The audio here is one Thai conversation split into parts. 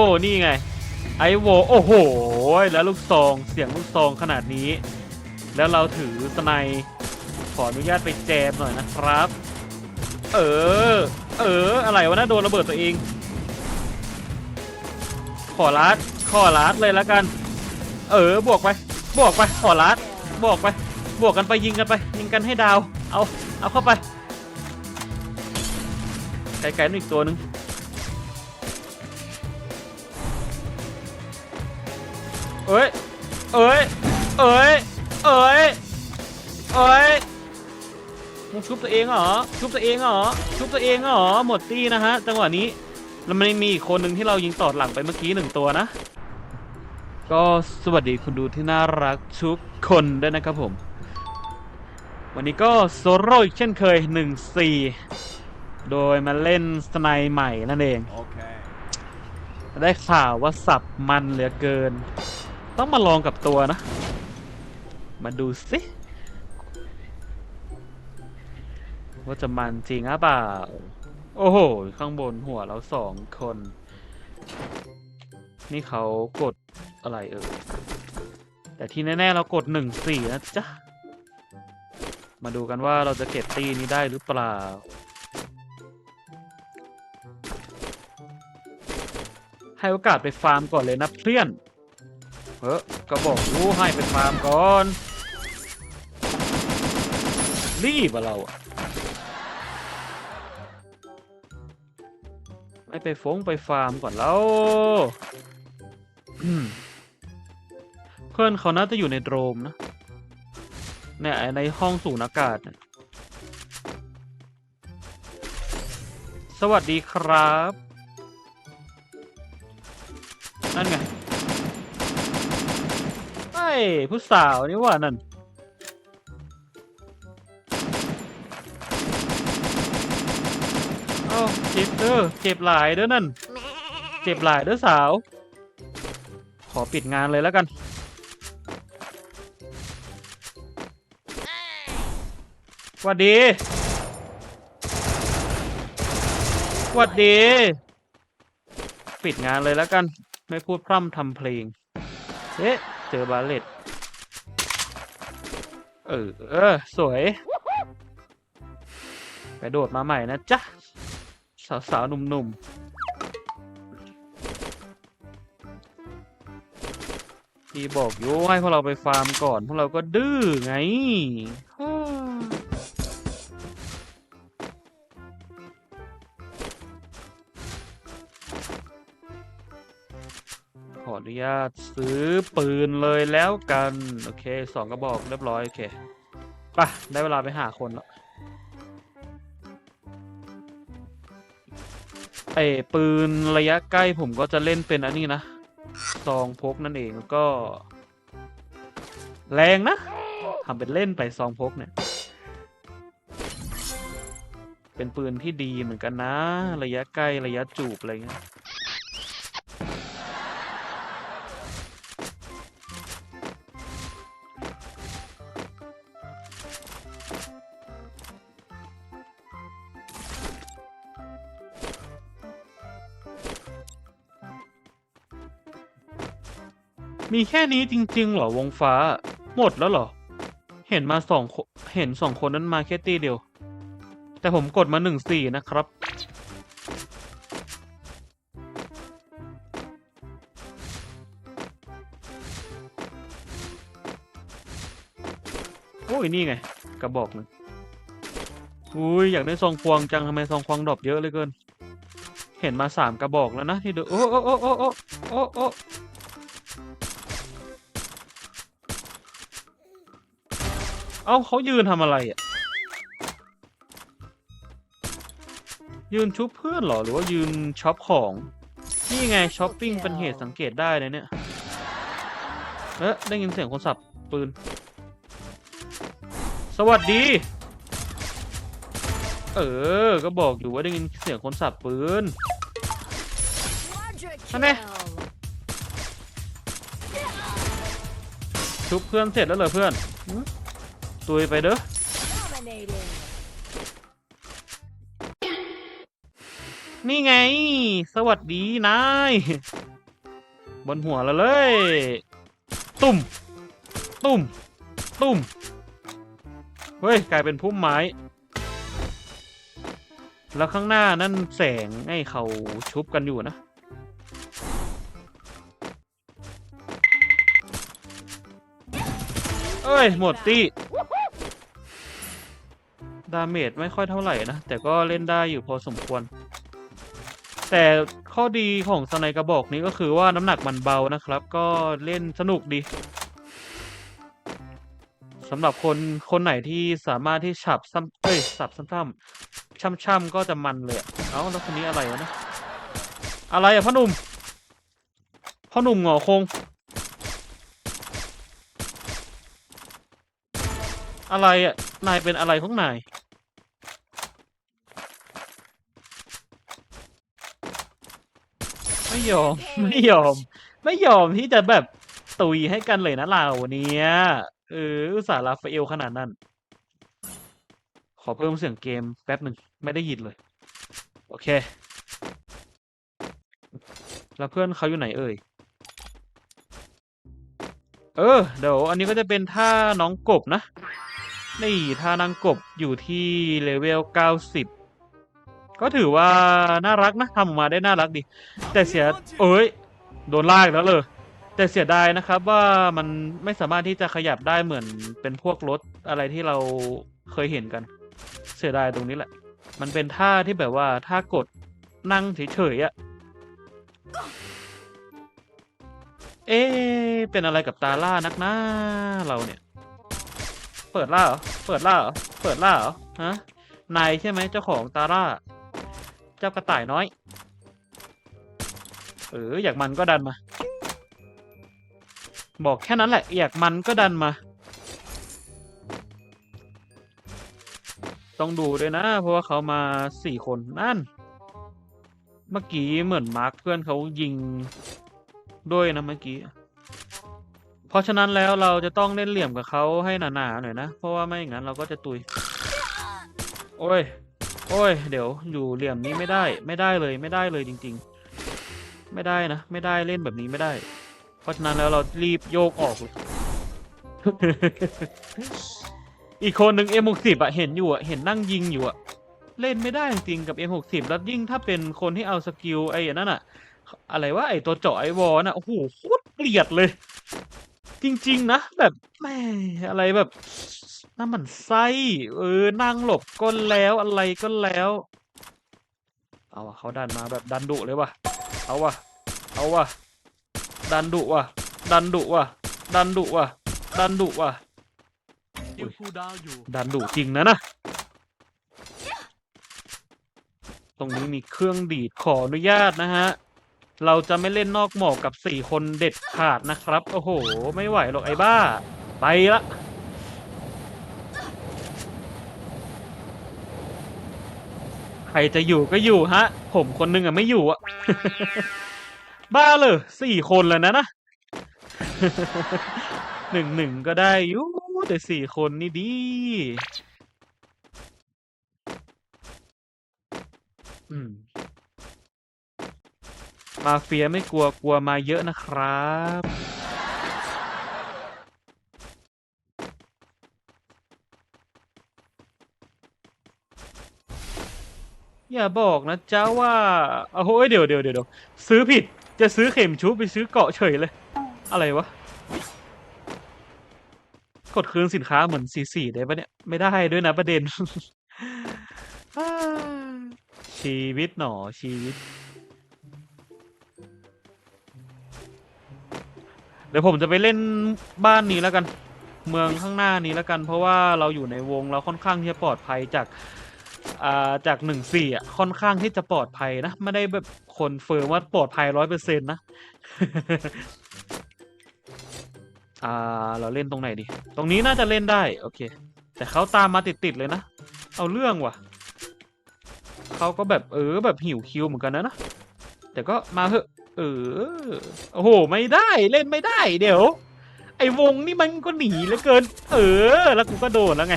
โอ้ นี่ไง ไอโว โอ้โห แล้วลูกซองเสียงลูกซองขนาดนี้ แล้วเราถือสไนขออนุญาตไปแจมหน่อยนะครับ เออ เออ อะไรวะน่าโดนระเบิดตัวเอง ขอลัดขอลัดเลยแล้วกัน เออ บวกไป บวกไป ขอลัดบวกไป บวกกันไปยิงกันไป ยิงกันให้ดาว เอา เอาเข้าไป ไกลๆนู่นอีกตัวหนึ่ง เอ้ย เอ้ย เอ้ย เอ้ย เอ้ยมึงชุบตัวเองเหรอ ชุบตัวเองเหรอ ชุบตัวเองเหรอ หมดตี้นะฮะ จังหวะนี้ แล้วมันมีอีกคนหนึ่งที่เรายิงตอดหลังไปเมื่อกี้หนึ่งตัวนะ ก็สวัสดีคุณดูที่น่ารักทุกคนด้วยนะครับผม วันนี้ก็โซโร่อีกเช่นเคย 1-4 โดยมาเล่นสไนด์ใหม่นั่นเอง Okay. ได้ข่าวว่าสับมันเหลือเกิน ต้องมาลองกับตัวนะ มาดูสิว่าจะมันจริงหรือเปล่า โอ้โห ข้างบนหัวเราสองคน นี่เขากดอะไรเอ่ยแต่ที่แน่ ๆ เรากดหนึ่งสี่นะจ๊ะ มาดูกันว่าเราจะเก็บตีนี้ได้หรือเปล่า ให้โอกาสไปฟาร์มก่อนเลยนะเพื่อน เฮ้ก็บอกรู้ให้ไปฟาร์มก่อน รีบอะเราอะไม่ไปฟงไปฟาร์มก่อนแล้วเพื่อนเขาน่าจะอยู่ในโดรมนะ เนี่ยในห้องสูญอากาศ สวัสดีครับ นั่นไง ผู้สาวนี่ว่านั่นเอ้าเจ็บเด้อเจ็บหลายเด้อนั่น เจ็บหลายเด้อสาว ขอปิดงานเลยแล้วกัน หวัดดีหวัดดี ปิดงานเลยแล้วกัน ไม่พูดพร่ำทำเพลง เอ๊ะ เจอบาเลตเออเออ สวยไปโดดมาใหม่นะจ๊ะ สาวๆหนุ่มๆพี่บอกอยู่ให้พวกเราไปฟาร์มก่อน พวกเราก็ดื้อไง นุญาตซื้อปืนเลยแล้วกัน โอเคสองกระบอกเรียบร้อย โอเคไปได้เวลาไปหาคนแล้วไอ้ปืนระยะใกล้ผมก็จะเล่นเป็นอันนี้นะซองพกนั่นเองแล้วก็ แรงนะทำเป็นเล่นไปซองพกเนี่ย เป็นปืนที่ดีเหมือนกันนะ ระยะใกล้ระยะจูบอะไรเงี้ย มีแค่นี้จริงๆเหรอวงฟ้า หมดแล้วเหรอ เห็นมาสองเห็นสองคนนั้นมาแค่ตีเดียว แต่ผมกดมาหนึ่งสี่นะครับ โอ้ย นี่ไง กระบอกหนึ่งอุ้ย อยากได้ซองควงจังทำไมซองควงดรอปเยอะเลยเกิน เห็นมาสามกระบอกแล้วนะที่ดูโอ้โอ้โอ้โอ้โอ้โอ้โอ้ เอ้าเขายืนทำอะไรอะ ยืนชุบเพื่อนเหรอ หรือว่ายืนช็อปของ นี่ไงช้อปปิ้งเป็นเหตุสังเกตได้เลยเนี่ย เอ๊ะได้ยินเสียงคนสับปืน สวัสดี เออ ก็บอกอยู่ว่าได้ยินเสียงคนสับปืน Quadra Ano? kill. ชุบเพื่อนเสร็จแล้วเหรอเพื่อนหึ ตุยไปเด้อนี่ไง สวัสดีนาย บนหัวเราเลย ตุ่ม ตุ่ม ตุ่ม เฮ้ย กลายเป็นพุ่มไม้ แล้วข้างหน้านั่นแสงไอ้เขาชุบกันอยู่นะ เอ้ย หมดตี้ ดาเมจไม่ค่อยเท่าไหร่นะ แต่ก็เล่นได้อยู่พอสมควร แต่ข้อดีของสไนกระบอกนี้ก็คือว่าน้ำหนักมันเบานะครับ ก็เล่นสนุกดีสำหรับคนคนไหนที่สามารถที่ฉับซ้ำเอ้ยสับซ้ำๆช่ำๆก็จะมันเลยเอ้าแล้วคนนี้อะไรวะนะ อะไรอะพ่อหนุ่มพ่อหนุ่มหงอคง อะไรอะนายเป็นอะไรของนาย ไม่ ยอมไม่ยอม ไม่ยอมที่จะแบบตุยให้กันเลยนะเราเนี่ยเอออุตส่าห์ราฟาเอลขนาดนั้น ขอเพิ่มเสียงเกมแป๊บหนึ่งไม่ได้ยินเลย โอเค แล้วเพื่อนเขาอยู่ไหนเอ่ยเออเดี๋ยวอันนี้ก็จะเป็นท่าน้องกบนะ นี่ท่านางกบอยู่ที่เลเวล90 ก็ถือว่าน่ารักนะทำออกมาได้น่ารักดี แต่เสียเอ้ยโดนลากแล้วเลยแต่เสียดายนะครับว่ามันไม่สามารถที่จะขยับได้เหมือนเป็นพวกรถอะไรที่เราเคยเห็นกัน เสียดายตรงนี้แหละ มันเป็นท่าที่แบบว่าท่ากดนั่งเฉยๆอะเอ๊เป็นอะไรกับตาล่านักหน้าเราเนี่ย เปิดล่าเหรอ เปิดล่าเหรอ เปิดล่าเหรอ ฮะ นายใช่ไหมเจ้าของตาล่า เจ้ากระต่ายน้อย เอออยากมันก็ดันมา บอกแค่นั้นแหละ อยากมันก็ดันมา ต้องดูด้วยนะ เพราะว่าเขามาสี่คนนั่น เมื่อกี้เหมือนมาร์คเพื่อนเขายิงด้วยนะเมื่อกี้ เพราะฉะนั้นแล้วเราจะต้องเล่นเหลี่ยมกับเขาให้หนาๆหน่อยนะ เพราะว่าไม่อย่างนั้นเราก็จะตุย โอ้ย โอ้ย เดี๋ยวอยู่เหลี่ยมนี้ไม่ได้ ไม่ได้เลย ไม่ได้เลยจริง ๆ ไม่ได้นะ ไม่ได้เล่นแบบนี้ไม่ได้ เพราะฉะนั้นแล้วเรารีบโยกออกเลยอีกคนหนึ่ง M60 อะเห็นอยู่อะเห็นนั่งยิงอยู่อะเล่นไม่ได้จริงๆกับ M60 แล้วยิ่งถ้าเป็นคนที่เอาสกิลไอ้นั่นอะอะไรว่าไอ้ตัวเจาะไอ้วอลน่ะ โอ้โหโคตรเกลียดเลย จริง ๆ นะ แบบแม่อะไรแบบ น้ำมันไส้เออนั่งหลบก็แล้วอะไรก็แล้ว เอาวะเขาดันมาแบบดันดุเลยว่ะเอาวะเอาวะดันดุว่ะดันดุว่ะดันดุว่ะดันดุว่ะยิงคูลดาวน์อยู่ดันดุจริงนะนะตรงนี้มีเครื่องดีดขออนุญาตนะฮะ เราจะไม่เล่นนอกหมอกกับสี่คนเด็ดขาดนะครับ โอ้โห ไม่ไหวหรอกไอ้บ้า ไปละ ใครจะอยู่ก็อยู่ฮะ ผมคนหนึงอะไม่อยู่อะบ้าเลยสี่คนแล้วนะนะหนึ่งหนึ่งก็ได้อยูแต่สี่คนนี่ดี อืม มาเฟียไม่กลัวกลัวมาเยอะนะครับ อย่าบอกนะจ้าว่าโอ้โหเดี๋ยวเดี๋ยวเดี๋ยวซื้อผิดจะซื้อเข็มชุบไปซื้อเกาะเฉยเลย อะไรวะ กดคืนสินค้าเหมือนสีสีได้ปะเนี่ย ไม่ได้ด้วยนะประเด็น ชีวิตหนอชีวิต เดี๋ยวผมจะไปเล่นบ้านนี้แล้วกัน เมืองข้างหน้านี้แล้วกัน เพราะว่าเราอยู่ในวงเราค่อนข้างที่จะปลอดภัยจาก อ่าจากหนึ่งสี่อะค่อนข้างที่จะปลอดภัยนะ ไม่ได้แบบคนเฟิร์มว่าปลอดภัยร้อยเปอร์เซ็นต์นะ อ่าเราเล่นตรงไหนดี ตรงนี้น่าจะเล่นได้ โอเค แต่เขาตามมาติดๆเลยนะ เอาเรื่องว่ะเขาก็แบบเออแบบหิวคิวเหมือนกันนะนะแต่ก็มาเถอะเออโอ้โห ไม่ได้เล่นไม่ได้เดี๋ยว ไอ้วงนี่มันก็หนีเหลือเกิน เออ แล้วกูก็โดนแล้วไง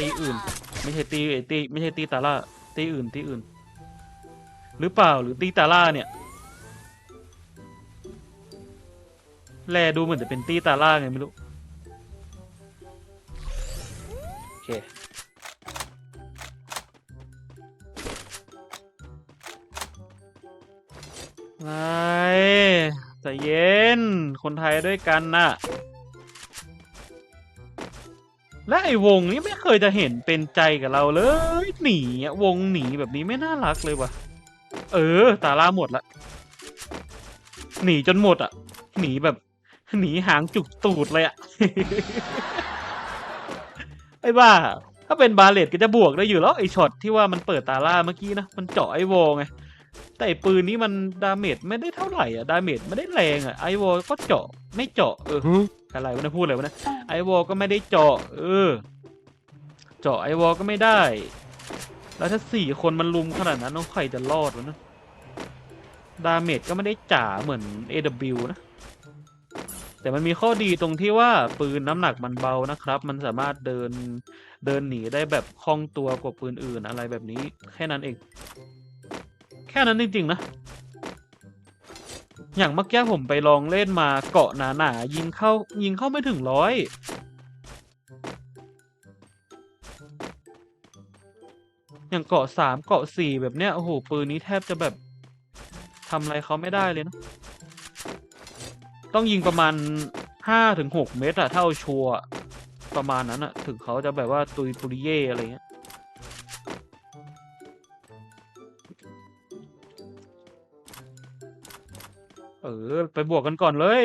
ตีอื่น ไม่ใช่ตีไอตีไม่ใช่ตีตาล่าตีอื่นตีอื่น หรือเปล่าหรือตีตาล่าเนี่ยแลดูเหมือนจะเป็นตีตาล่าไงไม่รู้โอเคไงใจเย็นคนไทยด้วยกันน่ะ และไอ้วงนี้ไม่เคยจะเห็นเป็นใจกับเราเลยหนีอะวงหนีแบบนี้ไม่น่ารักเลยว่ะ เออ ตาล่าหมดละ หนีจนหมดอะ หนีแบบ หนีหางจุกตูดเลยอะ ไอ้บ้า ถ้าเป็นบาเลตก็จะบวกได้อยู่แล้วไอ้ช็อตที่ว่ามันเปิดตาล่าเมื่อกี้นะ มันเจาะไอ้วอลไงแต่ไอ้ปืนนี้มันดาเมจไม่ได้เท่าไหร่อะ ดาเมจไม่ได้แรงอะ ไอ้วอลก็เจาะไม่เจาะเออ อะไรวะนะพูดอะไรวะนะไอวอลก็ไม่ได้เจาะ เออ เจาะไอวอลก็ไม่ได้ แล้วถ้าสี่คนมันลุมขนาดนั้นน้องใครจะรอดวะนะดาเมจก็ไม่ได้จ่าเหมือน AW นะ แต่มันมีข้อดีตรงที่ว่าปืนน้ำหนักมันเบานะครับ มันสามารถเดินเดินหนีได้แบบคล่องตัวกว่าปืนอื่นอะไรแบบนี้ แค่นั้นเอง แค่นั้นจริงๆนะ อย่างเมื่อกี้ผมไปลองเล่นมาเกาะหนาๆยิงเข้ายิงเข้าไม่ถึงร้อยอย่างเกาะสามเกาะสี่แบบเนี้ยโอ้โหปืนนี้แทบจะแบบทำอะไรเขาไม่ได้เลยนะ ต้องยิงประมาณห้าถึงหกเมตรอะถ้าเอาชัวประมาณนั้นอะถึงเขาจะแบบว่าตุยปุริเย่อะไรเงี้ย ออไปบวกกันก่อนเลย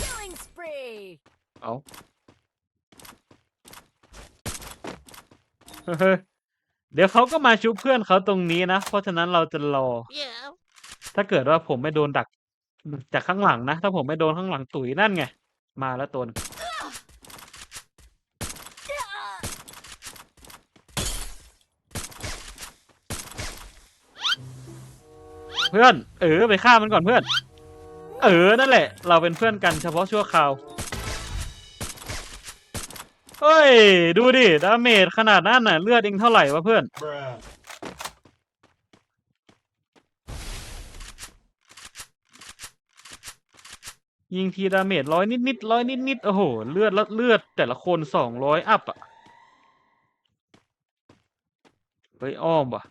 Killing spree! เอาเฮ้ยเดี๋ยวเขาก็มาชุบเพื่อนเขาตรงนี้นะ เพราะฉะนั้นเราจะรอ Yeah. ถ้าเกิดว่าผมไม่โดนดัก จากข้างหลังนะ ถ้าผมไม่โดนข้างหลังตุ๋ยนั่นไง มาแล้วตัวหนึง เพื่อน เออไปฆ่ามันก่อนเพื่อน เออนั่นแหละ เราเป็นเพื่อนกันเฉพาะชั่วคราวเฮ้ย ดูดิดาเมจขนาดนั้นน่ะเลือดเองเท่าไหร่วะเพื่อน ยิงทีดาเมจร้อยนิดนิดร้อยนิดนิดโอ้โห เลือดละเลือดแต่ละคนสองร้อยอัพอะเฮ้ยอ้อมว่ะ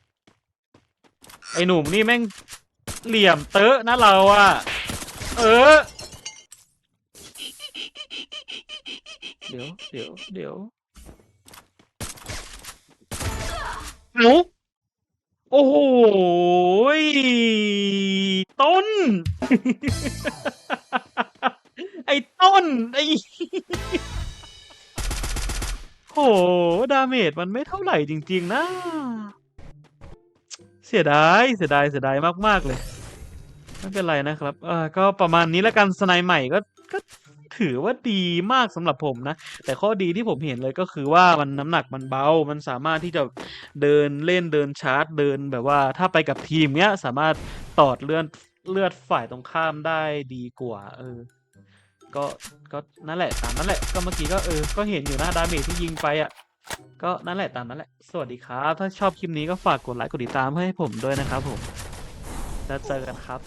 ไอหนุ่มนี่แม่ง เหลี่ยมเตอะนะเราอะเออ เดี๋ยว เดี๋ยว เดี๋ยวหนูโอ้โหยต้น ไอ้ต้น ไอ้โห ดาเมจมันไม่เท่าไหร่จริง ๆ นะ เสียดายเสียดายเสียดายมากๆเลย ไม่เป็นไรนะครับเอ่าก็ประมาณนี้แล้วกันสไนใหม่ก็ก็ถือว่าดีมากสำหรับผมนะ แต่ข้อดีที่ผมเห็นเลยก็คือว่ามันน้ำหนักมันเบา มันสามารถที่จะเดินเล่นเดินชาร์จเดินแบบว่าถ้าไปกับทีมเนี้ยสามารถตอดเลือดเลือดฝ่ายตรงข้ามได้ดีกว่า เออ ก็ก็นั่นแหละตามนั้นแหละก็เมื่อกี้ก็เออก็เห็นอยู่นะดาเมจที่ยิงไปอะ ก็นั่นแหละตามนั้นแหละ สวัสดีครับ ถ้าชอบคลิปนี้ก็ฝากกดไลค์กดติดตามให้ผมด้วยนะครับผม แล้วเจอกันครับ